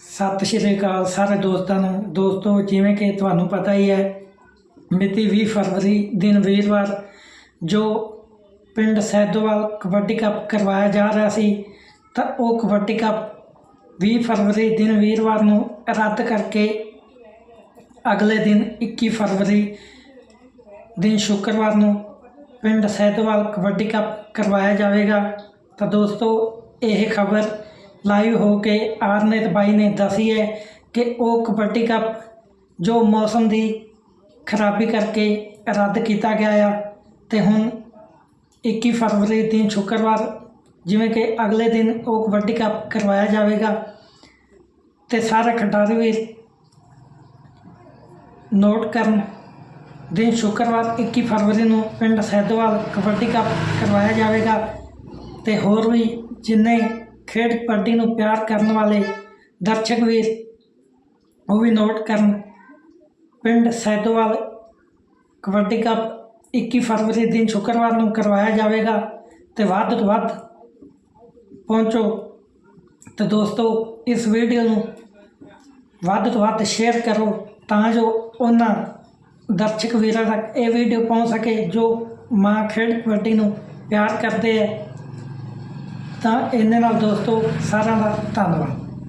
ਸਤਿ ਸ਼੍ਰੀ ਅਕਾਲ ਸਾਰੇ ਦੋਸਤਾਂ ਨੂੰ। ਦੋਸਤੋ, ਜਿਵੇਂ ਕਿ ਤੁਹਾਨੂੰ ਪਤਾ ਹੀ ਹੈ, ਮਿਤੀ 20 ਫਰਵਰੀ ਦਿਨ ਵੀਰਵਾਰ, ਜੋ ਪਿੰਡ ਸੈਦੋਵਾਲ ਕਬੱਡੀ ਕੱਪ ਕਰਵਾਇਆ ਜਾ ਰਿਹਾ ਸੀ, ਤਾਂ ਉਹ ਕਬੱਡੀ ਕੱਪ 20 ਫਰਵਰੀ ਦਿਨ ਵੀਰਵਾਰ ਨੂੰ ਰੱਦ ਕਰਕੇ ਅਗਲੇ ਦਿਨ 21 ਫਰਵਰੀ ਦਿਨ ਸ਼ੁੱਕਰਵਾਰ ਨੂੰ ਪਿੰਡ ਸੈਦੋਵਾਲ ਕਬੱਡੀ ਕੱਪ ਕਰਵਾਇਆ ਜਾਵੇਗਾ। ਤਾਂ ਦੋਸਤੋ, ਇਹ ਖਬਰ ਲਾਈਵ ਹੋ ਕੇ ਆਰਨੇਤ ਬਾਈ ਨੇ ਦੱਸੀ ਹੈ ਕਿ ਉਹ ਕਬੱਡੀ ਕੱਪ ਜੋ ਮੌਸਮ ਦੀ ਖਰਾਬੀ ਕਰਕੇ ਰੱਦ ਕੀਤਾ ਗਿਆ ਆ ਤੇ ਹੁਣ 21 ਫਰਵਰੀ ਦਿਨ ਸ਼ੁੱਕਰਵਾਰ, ਜਿਵੇਂ ਕਿ ਅਗਲੇ ਦਿਨ ਉਹ ਕਬੱਡੀ ਕੱਪ ਕਰਵਾਇਆ ਜਾਵੇਗਾ। ਤੇ ਸਾਰੇ ਖਿਡਾਰੀ ਵੀ ਨੋਟ ਕਰਨ ਦਿਨ ਸ਼ੁੱਕਰਵਾਰ 21 ਫਰਵਰੀ ਨੂੰ ਪਿੰਡ ਸੈਦੋਵਾਲ ਕਬੱਡੀ ਕੱਪ ਕਰਵਾਇਆ ਜਾਵੇਗਾ। ਤੇ ਹੋਰ ਵੀ ਜਿੰਨੇ ਖੇਡ ਕਬੱਡੀ ਨੂੰ ਪਿਆਰ ਕਰਨ ਵਾਲੇ ਦਰਸ਼ਕ ਵੀਰ, ਉਹ ਵੀ ਨੋਟ ਕਰਨ। ਪਿੰਡ ਸੈਦੋਵਾਲ ਕਬੱਡੀ ਕੱਪ 21 ਫਰਵਰੀ ਦਿਨ ਸ਼ੁੱਕਰਵਾਰ ਨੂੰ ਕਰਵਾਇਆ ਜਾਵੇਗਾ ਤੇ ਵੱਧ ਤੋਂ ਵੱਧ ਪਹੁੰਚੋ ਤੇ ਦੋਸਤੋ, ਇਸ ਵੀਡੀਓ ਨੂੰ ਵੱਧ ਤੋਂ ਵੱਧ ਸ਼ੇਅਰ ਕਰੋ ਤਾਂ ਜੋ ਉਹਨਾਂ ਦਰਸ਼ਕ ਵੀਰਾਂ ਤੱਕ ਇਹ ਵੀਡੀਓ ਪਹੁੰਚ ਸਕੇ ਜੋ ਮਾਂ ਖੇਡ ਕਬੱਡੀ ਨੂੰ ਪਿਆਰ ਕਰਦੇ ਹੈ ਤਾਂ ਇਹਨੇ ਨਾਲ ਦੋਸਤੋ ਸਾਰਿਆਂ ਦਾ ਧੰਨਵਾਦ।